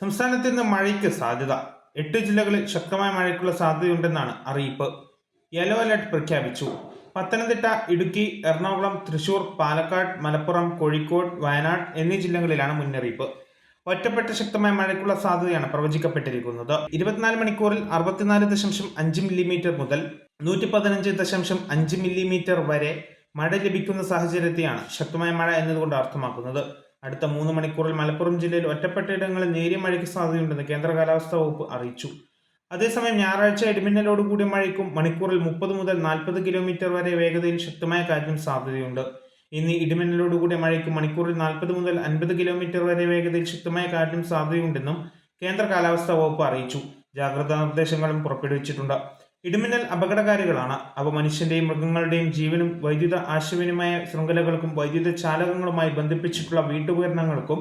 സംസ്ഥാനത്ത് ഇന്ന് മഴയ്ക്ക് സാധ്യത. എട്ട് ജില്ലകളിൽ ശക്തമായ മഴയ്ക്കുള്ള സാധ്യതയുണ്ടെന്നാണ് അറിയിപ്പ്. യെല്ലോ അലർട്ട് പ്രഖ്യാപിച്ചു. പത്തനംതിട്ട ഇടുക്കി എറണാകുളം തൃശൂർ പാലക്കാട് മലപ്പുറം കോഴിക്കോട് വയനാട് എന്നീ ജില്ലകളിലാണ് മുന്നറിയിപ്പ്. ഒറ്റപ്പെട്ട ശക്തമായ മഴയ്ക്കുള്ള സാധ്യതയാണ് പ്രവചിക്കപ്പെട്ടിരിക്കുന്നത്. ഇരുപത്തിനാല് മണിക്കൂറിൽ അറുപത്തിനാല് ദശാംശം അഞ്ച് മില്ലിമീറ്റർ മുതൽ നൂറ്റി പതിനഞ്ച് ദശാംശം അഞ്ച് മില്ലിമീറ്റർ വരെ മഴ ലഭിക്കുന്ന സാഹചര്യത്തെയാണ് ശക്തമായ മഴ എന്നതുകൊണ്ട് അർത്ഥമാക്കുന്നത്. അടുത്ത മൂന്ന് മണിക്കൂറിൽ മലപ്പുറം ജില്ലയിൽ ഒറ്റപ്പെട്ടയിടങ്ങളിൽ നേരിയ മഴയ്ക്ക് സാധ്യതയുണ്ടെന്ന് കേന്ദ്ര കാലാവസ്ഥാ വകുപ്പ് അറിയിച്ചു. അതേസമയം ഞായറാഴ്ച ഇടിമിന്നലോട് കൂടിയ മഴയ്ക്കും മണിക്കൂറിൽ മുപ്പത് മുതൽ നാൽപ്പത് കിലോമീറ്റർ വരെ വേഗതയിൽ ശക്തമായ കാറ്റിനും സാധ്യതയുണ്ട്. ഇനി ഇടിമിന്നലോട് കൂടിയ മഴയ്ക്ക് മണിക്കൂറിൽ നാൽപ്പത് മുതൽ അൻപത് കിലോമീറ്റർ വരെ വേഗതയിൽ ശക്തമായ കാറ്റിനും സാധ്യതയുണ്ടെന്നും കേന്ദ്ര കാലാവസ്ഥാ വകുപ്പ് അറിയിച്ചു. ജാഗ്രതാ നിർദ്ദേശങ്ങളും പുറപ്പെടുവിച്ചിട്ടുണ്ട്. ഇടിമിന്നൽ അപകടകാരികളാണ്. അവ മനുഷ്യന്റെയും മൃഗങ്ങളുടെയും ജീവനും വൈദ്യുത ആശയവിനിമയ ശൃംഖലകൾക്കും വൈദ്യുത ചാലകങ്ങളുമായി ബന്ധിപ്പിച്ചിട്ടുള്ള വീട്ടുപകരണങ്ങൾക്കും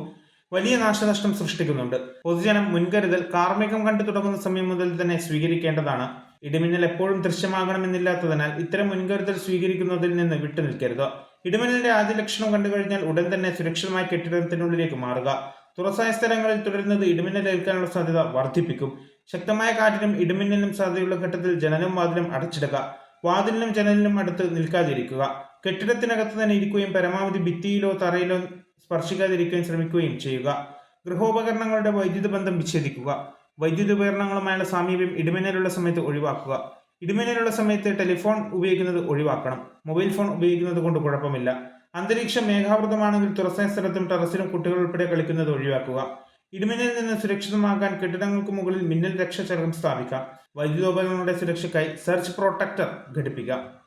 വലിയ നാശനഷ്ടം സൃഷ്ടിക്കുന്നുണ്ട്. പൊതുജനം മുൻകരുതൽ കാർമ്മികം കണ്ടു തുടങ്ങുന്ന സമയം മുതൽ തന്നെ സ്വീകരിക്കേണ്ടതാണ്. ഇടിമിന്നൽ എപ്പോഴും ദൃശ്യമാകണമെന്നില്ലാത്തതിനാൽ ഇത്തരം മുൻകരുതൽ സ്വീകരിക്കുന്നതിൽ നിന്ന് വിട്ടുനിൽക്കരുത്. ഇടിമിന്നലിന്റെ ആദ്യ ലക്ഷണം കണ്ടു കഴിഞ്ഞാൽ ഉടൻ തന്നെ സുരക്ഷിതമായ കെട്ടിടത്തിനുള്ളിലേക്ക് മാറുക. തുറസായ സ്ഥലങ്ങളിൽ തുടരുന്നത് ഇടിമിന്നൽ ഏൽക്കാനുള്ള സാധ്യത വർദ്ധിപ്പിക്കും. ശക്തമായ കാറ്റിനും ഇടിമിന്നലിനും സാധ്യതയുള്ള ഘട്ടത്തിൽ ജനലും വാതിലും അടച്ചിടുക. വാതിലിനും ജനലിനും അടുത്ത് നിൽക്കാതിരിക്കുക. കെട്ടിടത്തിനകത്ത് തന്നെ ഇരിക്കുകയും പരമാവധി ഭിത്തിയിലോ തറയിലോ സ്പർശിക്കാതിരിക്കാൻ ശ്രമിക്കുകയും ചെയ്യുക. ഗൃഹോപകരണങ്ങളുടെ വൈദ്യുത ബന്ധം വിച്ഛേദിക്കുക. വൈദ്യുത ഉപകരണങ്ങളുമായുള്ള സാമീപ്യം ഇടിമിന്നലുള്ള സമയത്ത് ഒഴിവാക്കുക. ഇടിമിന്നലുള്ള സമയത്ത് ടെലിഫോൺ ഉപയോഗിക്കുന്നത് ഒഴിവാക്കണം. മൊബൈൽ ഫോൺ ഉപയോഗിക്കുന്നത് കൊണ്ട് കുഴപ്പമില്ല. അന്തരീക്ഷം മേഘാവൃതമാണെങ്കിൽ തുറസായ സ്ഥലത്തും ടെറസിലും കുട്ടികൾ ഉൾപ്പെടെ കളിക്കുന്നത് ഒഴിവാക്കുക. ഇടിമിന്നലിൽ നിന്ന് സുരക്ഷിതമാക്കാൻ കെട്ടിടങ്ങൾക്ക് മുകളിൽ മിന്നൽ രക്ഷാചരകം സ്ഥാപിക്കാം. വൈദ്യുതോപകരണങ്ങളുടെ സുരക്ഷയ്ക്കായി സെർച്ച് പ്രൊട്ടക്ടർ ഘടിപ്പിക്കാം.